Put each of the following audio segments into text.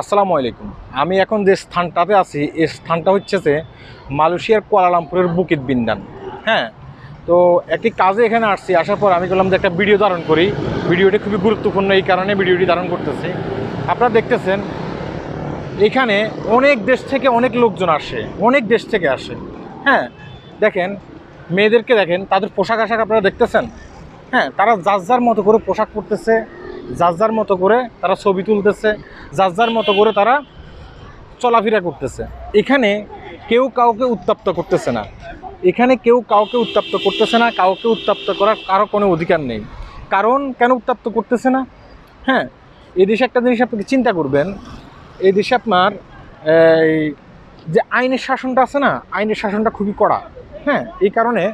আসসালামু আলাইকুম। আমি এখন যে স্থানটাতে আছি, এই স্থানটা হচ্ছে যে মালয়েশিয়ার কুয়ালালামপুরের বুকিত বিন্দান। হ্যাঁ তো একটি কাজে এখানে আসছি, আসার পর আমি বললাম যে একটা ভিডিও ধারণ করি। ভিডিওটি খুবই গুরুত্বপূর্ণ, এই কারণে ভিডিওটি ধারণ করতেছি। আপনারা দেখতেছেন, এখানে অনেক দেশ থেকে অনেক লোকজন আসে, অনেক দেশ থেকে আসে। হ্যাঁ দেখেন, মেয়েদেরকে দেখেন, তাদের পোশাক আশাক আপনারা দেখতেছেন? হ্যাঁ তারা যার যার মতো করে পোশাক পরতেছে যার যার মতো করে তারা ছবি তুলতেছে যার যার মতো করে তারা চলাফেরা করতেছে। এখানে কেউ কাউকে উত্তপ্ত করতেছে না। এখানে কেউ কাউকে উত্তপ্ত করতেছে না, কাউকে উত্তপ্ত করার কারও কোনো অধিকার নেই। কারণ কেন উত্তপ্ত করতেছে না? হ্যাঁ এই দেশে একটা জিনিস আপনাকে চিন্তা করবেন। এই দেশে আপনার, এই যে আইনের শাসনটা আছে না, আইনের শাসনটা খুবই কড়া। হ্যাঁ এই কারণে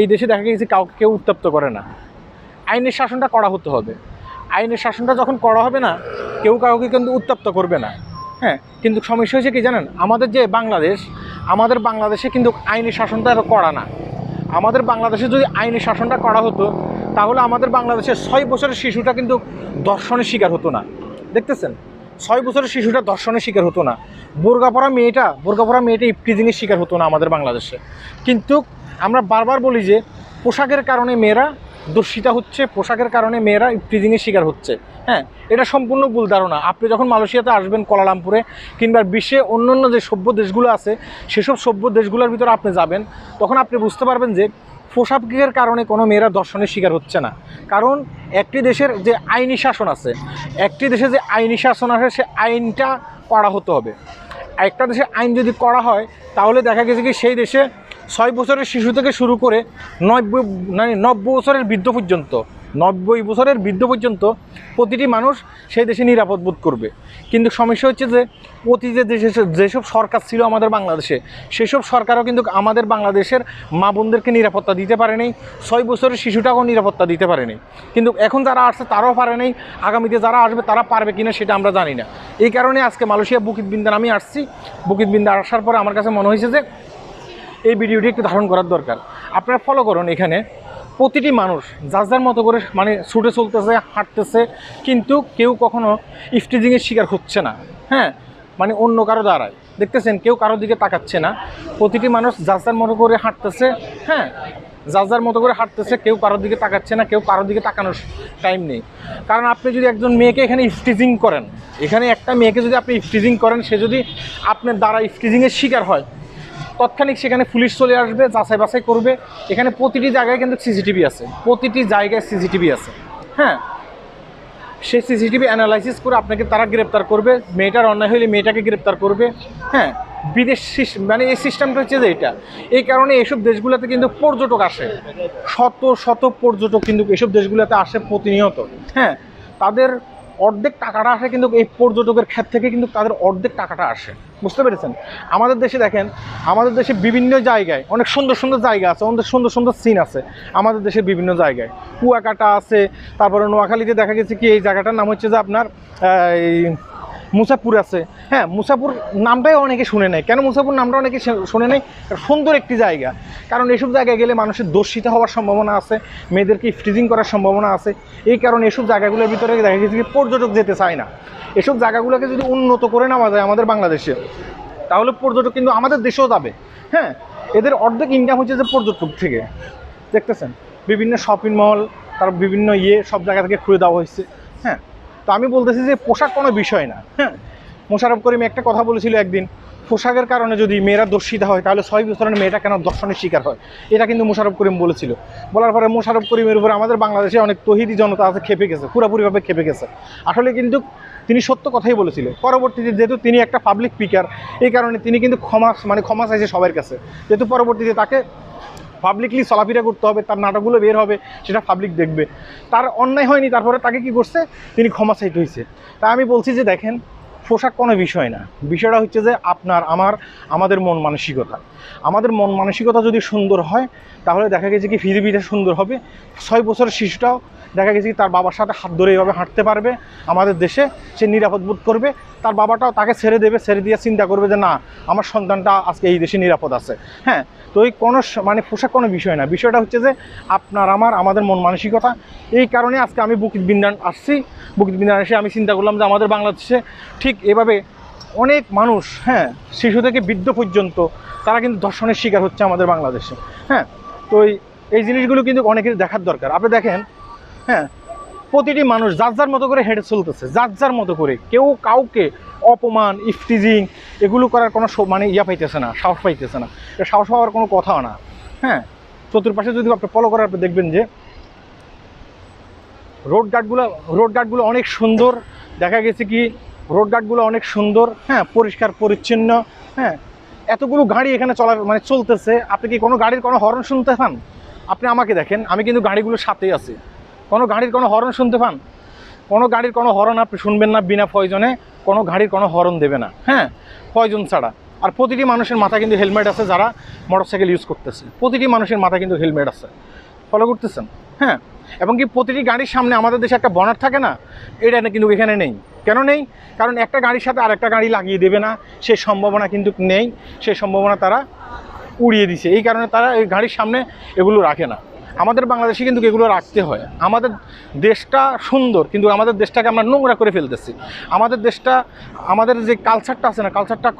এই দেশে দেখা গেছে কাউকে কেউ উত্তপ্ত করে না। আইনের শাসনটা কড়া হতে হবে। আইনের শাসনটা যখন করা হবে না, কেউ কাউকে কিন্তু উত্তপ্ত করবে না। হ্যাঁ কিন্তু সমস্যা হয়েছে কি জানেন? আমাদের যে বাংলাদেশ, আমাদের বাংলাদেশে কিন্তু আইনি শাসনটা এত কড়া না। আমাদের বাংলাদেশে যদি আইনি শাসনটা করা হতো, তাহলে আমাদের বাংলাদেশের ছয় বছরের শিশুটা কিন্তু দর্শনের শিকার হতো না। দেখতেছেন? ছয় বছরের শিশুটা দর্শনের শিকার হতো না। বোরগাপড়া মেয়েটা বোরগাপড়া মেয়েটা ইফটিজিংয়ের শিকার হতো না আমাদের বাংলাদেশে। কিন্তু আমরা বারবার বলি যে, পোশাকের কারণে মেয়েরা দর্শিতা হচ্ছে, পোশাকের কারণে মেয়েরা ইফটিজিংয়ের শিকার হচ্ছে। হ্যাঁ এটা সম্পূর্ণ ভুল ধারণা। আপনি যখন মালয়েশিয়াতে আসবেন কোলালামপুরে কিংবা বিশ্বে অন্য অন্য যে সভ্য দেশগুলো আছে, সেসব সভ্য দেশগুলোর ভিতরে আপনি যাবেন, তখন আপনি বুঝতে পারবেন যে পোশাকের কারণে কোনো মেয়েরা দর্শনের শিকার হচ্ছে না। কারণ একটি দেশের যে আইনি শাসন আছে, একটি দেশে যে আইনি শাসন আছে, সে আইনটা করা হতে হবে। একটা দেশে আইন যদি করা হয়, তাহলে দেখা গেছে কি সেই দেশে ছয় বছরের শিশু থেকে শুরু করে নব্বই মানে নব্বই বছরের বৃদ্ধ পর্যন্ত, নব্বই বছরের বৃদ্ধ পর্যন্ত প্রতিটি মানুষ সেই দেশে নিরাপদ বোধ করবে। কিন্তু সমস্যা হচ্ছে যে অতীতে দেশে যেসব সরকার ছিল আমাদের বাংলাদেশে, সেসব সরকারও কিন্তু আমাদের বাংলাদেশের মা বোনদেরকে নিরাপত্তা দিতে পারেনি ছয় বছরের শিশুটাকেও নিরাপত্তা দিতে পারেনি কিন্তু এখন যারা আসছে তারাও পারে নাই, আগামীতে যারা আসবে তারা পারবে কিনা সেটা আমরা জানি না। এই কারণে আজকে মালয়েশিয়া বুকিত বিন্দান আমি আসছি। বুকিত বিন্দা আসার পরে আমার কাছে মনে হয়েছে যে এই ভিডিওটি একটু ধারণ করার দরকার। আপনারা ফলো করুন এখানে। প্রতিটি মানুষ যার যার মতো করে মানে ছুটে চলতেছে, হাঁটতেছে, কিন্তু কেউ কখনো ইফটিজিংয়ের শিকার হচ্ছে না। হ্যাঁ? মানে অন্য কারও দ্বারায় দেখতেছেন, কেউ কারোর দিকে তাকাচ্ছে না। প্রতিটি মানুষ যার যার মতো করে হাঁটতেছে হ্যাঁ? যার যার মতো করে হাঁটতেছে, কেউ কারোর দিকে তাকাচ্ছে না, কেউ কারোর দিকে তাকানোর টাইম নেই। কারণ আপনি যদি একজন মেয়েকে এখানে ইফটিজিং করেন, এখানে একটা মেয়েকে যদি আপনি ইফটিজিং করেন, সে যদি আপনার দ্বারা ইফটিজিংয়ের শিকার হয় তৎক্ষণিক সেখানে পুলিশ চলে আসবে, যাচাই বাছাই করবে। এখানে প্রতিটি জায়গায় কিন্তু সিসিটিভি আছে। প্রতিটি জায়গায় সিসিটিভি আছে। হ্যাঁ? সেই সিসিটিভি অ্যানালাইসিস করে আপনাকে তারা গ্রেপ্তার করবে। মেয়েটার অন্যায় হলে মেয়েটাকে গ্রেপ্তার করবে। হ্যাঁ? বিদেশ মানে এই সিস্টেমটা হচ্ছে যে এটা। এই কারণে এসব দেশগুলোতে কিন্তু পর্যটক আসে। শত শত পর্যটক কিন্তু এসব দেশগুলোতে আসে প্রতিনিয়ত। হ্যাঁ? তাদের অর্ধেক টাকাটা আসে কিন্তু এই পর্যটকের ক্ষেত থেকে কিন্তু তাদের অর্ধেক টাকাটা আসে। বুঝতে পেরেছেন? আমাদের দেশে দেখেন, আমাদের দেশে বিভিন্ন জায়গায়, অনেক সুন্দর সুন্দর জায়গা আছে, অনেক সুন্দর সুন্দর সিন আছে আমাদের দেশের বিভিন্ন জায়গায়। কুয়াকাটা আছে, তারপরে নোয়াখালীতে দেখা গেছে কি এই জায়গাটার নাম হচ্ছে যে আপনার এই মুসাপুর আছে। হ্যাঁ মুসাপুর নামটাই অনেকে শুনে নেয়। কেন মুসাপুর নামটা অনেকে শুনে নেয়? সুন্দর একটি জায়গা। কারণ এসব জায়গায় গেলে মানুষের দর্শিত হওয়ার সম্ভাবনা আছে, মেয়েদেরকে ফ্রিজিং করার সম্ভাবনা আছে। এই কারণে এসব জায়গাগুলোর ভিতরে দেখা গেছে কি পর্যটক যেতে চায় না। এসব জায়গাগুলোকে যদি উন্নত করে নেওয়া যায় আমাদের বাংলাদেশে, তাহলে পর্যটক কিন্তু আমাদের দেশেও যাবে। হ্যাঁ এদের অর্ধেক ইনকাম হচ্ছে যে পর্যটক থেকে। দেখতেছেন? বিভিন্ন শপিং মল তার বিভিন্ন ইয়ে সব জায়গা থেকে খুলে দেওয়া হয়েছে। হ্যাঁ তো আমি বলতেছি যে পোশাক কোনো বিষয় না হ্যাঁ? মোশারফ করিম একটা কথা বলেছিল একদিন, পোশাকের কারণে যদি মেয়েরা দর্শিতা হয়, তাহলে ছয় বছরের মেয়েটা কেন দর্শনের শিকার হয়? এটা কিন্তু মোশারফ করিম বলেছিল। বলার পরে মোশারফ করিমের উপরে আমাদের বাংলাদেশে অনেক তহিদি জনতা আছে, খেপে গেছে, পুরোপুরিভাবে খেপে গেছে। আসলে কিন্তু তিনি সত্য কথাই বলেছিল। পরবর্তীতে যেহেতু তিনি একটা পাবলিক স্পিকার এই কারণে তিনি কিন্তু ক্ষমা মানে ক্ষমা চাইছে সবার কাছে। যেহেতু পরবর্তীতে তাকে পাবলিকলি চলাফিরা করতে হবে, তার নাটকগুলো বের হবে, সেটা পাবলিক দেখবে। তার অন্যায় হয়নি, তারপরে তাকে কি করছে? তিনি ক্ষমা চাইতে হয়েছে। তা আমি বলছি যে দেখেন পোশাক কোনো বিষয় না। বিষয়টা হচ্ছে যে আপনার, আমার, আমাদের মন মানসিকতা। আমাদের মন মানসিকতা যদি সুন্দর হয়, তাহলে দেখা গেছে কি পৃথিবীটা সুন্দর হবে। ছয় বছরের শিশুটাও দেখা গেছে কি তার বাবার সাথে হাত ধরে এইভাবে হাঁটতে পারবে। আমাদের দেশে সে নিরাপদ বোধ করবে। তার বাবাটাও তাকে ছেড়ে দেবে, ছেড়ে দিয়ে চিন্তা করবে যে, না, আমার সন্তানটা আজকে এই দেশে নিরাপদ আছে। হ্যাঁ তো এই কোনো মানে পোশাক কোনো বিষয় না। বিষয়টা হচ্ছে যে আপনার, আমার, আমাদের মন মানসিকতা। এই কারণে আজকে আমি বুকিত বিন্দান আসছি। বুকিত বিন্দান এসে আমি চিন্তা করলাম যে আমাদের বাংলাদেশে ঠিক এভাবে অনেক মানুষ হ্যাঁ শিশু থেকে বৃদ্ধ পর্যন্ত তারা কিন্তু ধর্ষণের শিকার হচ্ছে আমাদের বাংলাদেশে হ্যাঁ। তো এই জিনিসগুলো কিন্তু অনেকের দেখার দরকার। আপনি দেখেন হ্যাঁ প্রতিটি মানুষ যার যার মতো করে হেঁটে চলতেছে, যার যার মতো করে। কেউ কাউকে অপমান ইফটিজিং এগুলো করার কোনো মানে ইয়া পাইতেছে না, সাহস পাইতেছে না। সাহস পাওয়ার কোনো কথাও না হ্যাঁ। চতুর্পাশে যদি আপনি ফলো করার দেখবেন যে রোড গার্ডগুলো রোড গার্ডগুলো অনেক সুন্দর। দেখা গেছে কি রোড গার্ডগুলো অনেক সুন্দর হ্যাঁ পরিষ্কার, পরিচ্ছন্ন হ্যাঁ এতগুলো গাড়ি এখানে চলা মানে চলতেছে। আপনি কি কোনো গাড়ির কোনো হর্ন শুনতে পান? আপনি আমাকে দেখেন, আমি কিন্তু গাড়িগুলোর সাথেই আছি। কোনো গাড়ির কোনো হর্ন শুনতে পান? কোনো গাড়ির কোনো হর্ন আপনি শুনবেন না বিনা প্রয়োজনে, কোনো গাড়ির কোনো হর্ন দেবে না হ্যাঁ প্রয়োজন ছাড়া। আর প্রতিটি মানুষের মাথায় কিন্তু হেলমেট আছে যারা মোটরসাইকেল ইউজ করতেছে। প্রতিটি মানুষের মাথায় কিন্তু হেলমেট আছে। ফলো করতেছেন? হ্যাঁ এবং কি প্রতিটি গাড়ির সামনে আমাদের দেশে একটা বনার থাকে না? এটা কিন্তু এখানে নেই। কেন নেই? কারণ একটা গাড়ির সাথে আর একটা গাড়ি লাগিয়ে দেবে না। সে সম্ভাবনা কিন্তু নেই। সে সম্ভাবনা তারা উড়িয়ে দিছে। এই কারণে তারা এই গাড়ির সামনে এগুলো রাখে না। আমাদের বাংলাদেশে কিন্তু এগুলো রাখতে হয়। আমাদের দেশটা সুন্দর, কিন্তু আমাদের দেশটাকে আমরা নোংরা করে ফেলতেছি। আমাদের দেশটা, আমাদের যে কালচারটা আছে না কালচারটা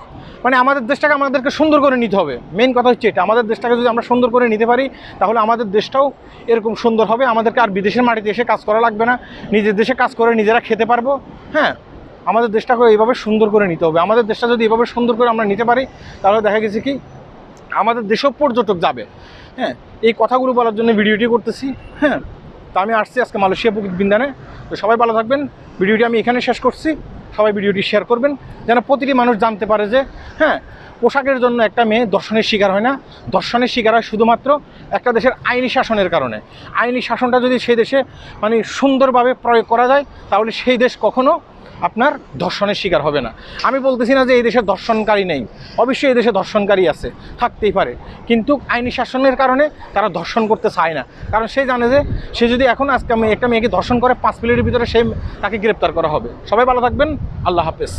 মানে আমাদের দেশটাকে আমাদেরকে সুন্দর করে নিতে হবে। মেন কথা হচ্ছে এটা, আমাদের দেশটাকে যদি আমরা সুন্দর করে নিতে পারি, তাহলে আমাদের দেশটাও এরকম সুন্দর হবে। আমাদেরকে আর বিদেশের মাটিতে এসে কাজ করা লাগবে না। নিজের দেশে কাজ করে নিজেরা খেতে পারব হ্যাঁ? আমাদের দেশটাকে এইভাবে সুন্দর করে নিতে হবে। আমাদের দেশটা যদি এভাবে সুন্দর করে আমরা নিতে পারি, তাহলে দেখা গেছে কি আমাদের দেশেও পর্যটক যাবে হ্যাঁ এই কথাগুলো বলার জন্য ভিডিওটি করতেছি হ্যাঁ তো আমি আসছি আজকে মালয়েশিয়া বুকিত বিন্দানে তো সবাই ভালো থাকবেন, ভিডিওটি আমি এখানে শেষ করছি, সবাই ভিডিওটি শেয়ার করবেন, যেন প্রতিটি মানুষ জানতে পারে যে হ্যাঁ পোশাকের জন্য একটা মেয়ে দর্শনের শিকার হয় না। দর্শনের শিকার হয় শুধুমাত্র একটা দেশের আইনি শাসনের কারণে। আইনি শাসনটা যদি সেই দেশে মানে সুন্দরভাবে প্রয়োগ করা যায়, তাহলে সেই দেশ কখনো আপনার ধর্ষণের শিকার হবে না। আমি বলতেছি না যে এই দেশে ধর্ষণকারী নেই। অবশ্যই এই দেশে ধর্ষণকারী আছে, থাকতেই পারে। কিন্তু আইনি শাসনের কারণে তারা ধর্ষণ করতে চায় না। কারণ সে জানে যে, সে যদি এখন আজকে একটা মেয়েকে ধর্ষণ করে পাঁচ মিনিটের ভিতরে সে তাকে গ্রেপ্তার করা হবে। সবাই ভালো থাকবেন। আল্লাহ হাফেজ।